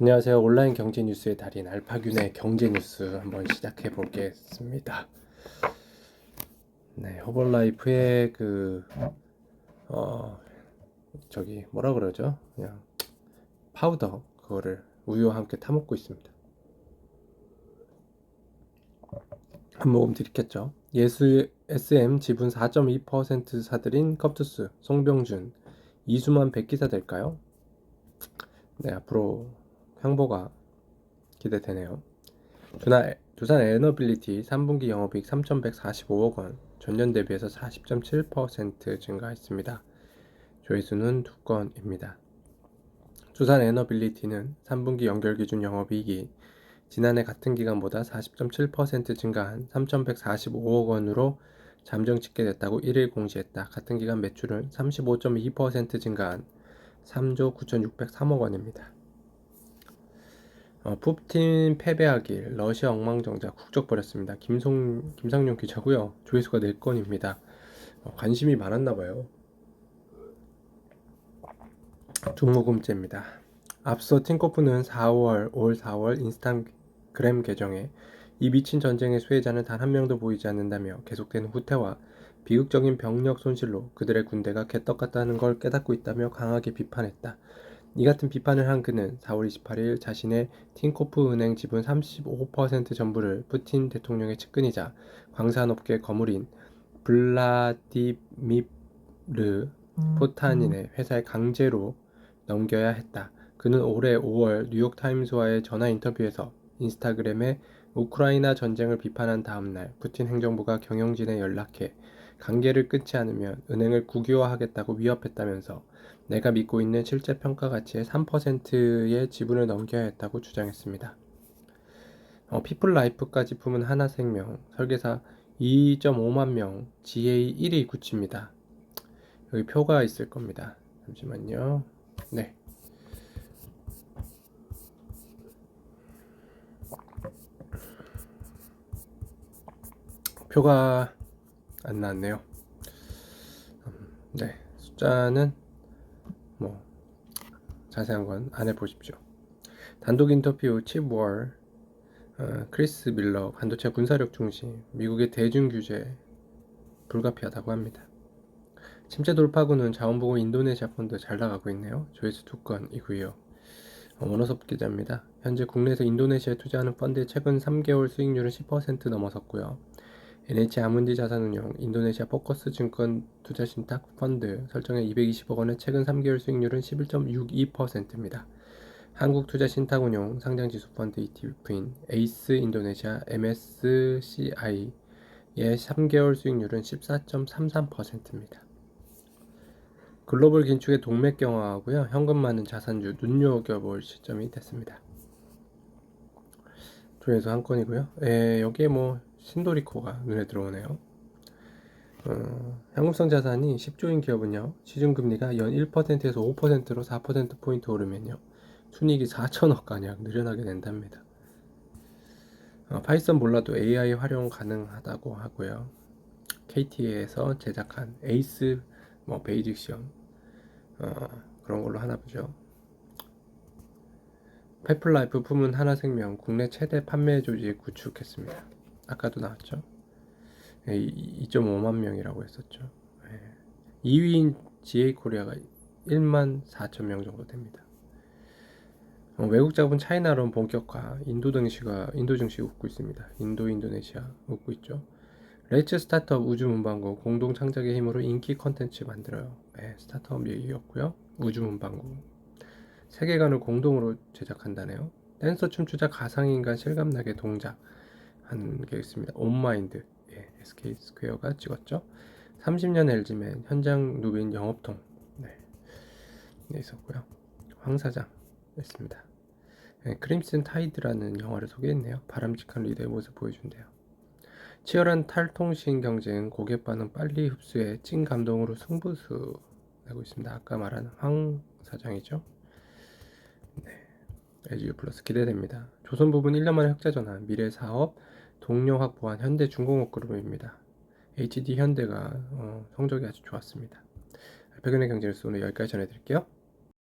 안녕하세요. 온라인 경제 뉴스의 달인 알파균의 경제 뉴스 한번 시작해 보겠습니다. 네, 허벌라이프의 그, 어, 저기, 뭐라 그러죠? 그냥, 파우더, 그거를 우유와 함께 타 먹고 있습니다. 한 모금 드리겠죠. 예수 SM 지분 4.2% 사들인 컵투스 송병준 이수만 백기사 될까요? 네, 앞으로 향보가 기대되네요. 두나, 두산 에너빌리티 3분기 영업이익 3,145억 원, 전년 대비해서 40.7% 증가했습니다. 조회수는 두 건입니다. 두산 에너빌리티는 3분기 연결 기준 영업이익이 지난해 같은 기간보다 40.7% 증가한 3,145억 원으로 잠정 집계됐다고 1일 공시했다. 같은 기간 매출은 35.2% 증가한 3조 9,603억 원입니다. 어, 푸틴 패배하길 러시아 엉망정작 국적 벌였습니다. 김송 김상용 기자고요. 조회수가 4건입니다. 어, 관심이 많았나 봐요. 중모금제입니다. 앞서 틴코프는 4월 올 4월 인스타그램 계정에 이 미친 전쟁의 수혜자는 단 한 명도 보이지 않는다며 계속되는 후퇴와 비극적인 병력 손실로 그들의 군대가 개떡 같다는 걸 깨닫고 있다며 강하게 비판했다. 이 같은 비판을 한 그는 4월 28일 자신의 틴코프 은행 지분 35% 전부를 푸틴 대통령의 측근이자 광산업계 거물인 블라디미르 포타닌의 회사에 강제로 넘겨야 했다. 그는 올해 5월 뉴욕타임스와의 전화 인터뷰에서 인스타그램에 우크라이나 전쟁을 비판한 다음 날 푸틴 행정부가 경영진에 연락해 관계를 끊지 않으면 은행을 국유화하겠다고 위협했다면서 내가 믿고 있는 실제 평가 가치의 3%의 지분을 넘겨야 했다고 주장했습니다. 어, 피플라이프까 지 품은 하나생명 설계사 2.5만 명 GA 1위 구치입니다. 여기 표가 있을 겁니다. 잠시만요. 네. 표가 안 나왔네요. 음, 네, 숫자는 뭐 자세한 건 안 해보십시오. 단독 인터뷰 칩 월 어, 크리스 밀러 반도체 군사력 중심 미국의 대중 규제 불가피하다고 합니다. 침체 돌파구는 자원보고 인도네시아 펀드 잘 나가고 있네요. 조회수 두 건이고요. 어, 원어섭 기자입니다. 현재 국내에서 인도네시아에 투자하는 펀드의 최근 3개월 수익률은 10% 넘어섰고요. NH 아문디 자산운용, 인도네시아 포커스 증권 투자 신탁 펀드 설정의 220억 원의 최근 3개월 수익률은 11.62%입니다. 한국 투자 신탁운용 상장지수 펀드 ETF인 에이스 인도네시아 MSCI의 3개월 수익률은 14.33%입니다. 글로벌 긴축의 동맥 경화하고요. 현금 많은 자산주 눈여겨볼 시점이 됐습니다. 조회수 한 건이고요. 에, 여기에 뭐 신도리코가 눈에 들어오네요. 어, 현금성 자산이 10조인 기업은요, 시중금리가 연 1%에서 5%로 4%포인트 오르면요, 순이익이 4천억 가량 늘어나게 된답니다. 어, 파이썬 몰라도 AI 활용 가능하다고 하고요. KT에서 제작한 에이스 뭐 베이직 시험 어, 그런 걸로 하나 보죠. 페플라이프 품은 하나생명 국내 최대 판매 조직 구축했습니다. 아까도 나왔죠. 2.5만 명이라고 했었죠. 2위인 GA 코리아가 1만 4천 명 정도 됩니다. 어, 외국 자본 차이나론 본격화, 인도 증시가 인도 증시 웃고 있습니다. 인도, 인도네시아 웃고 있죠. 레츠 스타트업 우주 문방구 공동 창작의 힘으로 인기 컨텐츠 만들어요. 네, 스타트업 얘기였고요. 우주 문방구 세계관을 공동으로 제작한다네요. 댄서 춤추자 가상인간 실감나게 동작 하는 게 있습니다. 온마인드 예, SK 스퀘어가 찍었죠. 30년 LG맨 현장 누빈 영업통 네, 네 있었고요. 황 사장 있습니다. 네, 크림슨 타이드라는 영화를 소개했네요. 바람직한 리더의 모습 보여준대요. 치열한 탈통신 경쟁 고객 반응 빨리 흡수해 찐 감동으로 승부수 내고 있습니다. 아까 말한 황 사장이죠. 네, LGU 플러스 기대됩니다. 조선 부분 1년 만에 흑자 전환 미래 사업 동료 확보한 현대 중공업 그룹입니다. HD 현대가 어, 성적이 아주 좋았습니다. 백은의 경제뉴스 오늘 여기까지 전해드릴게요.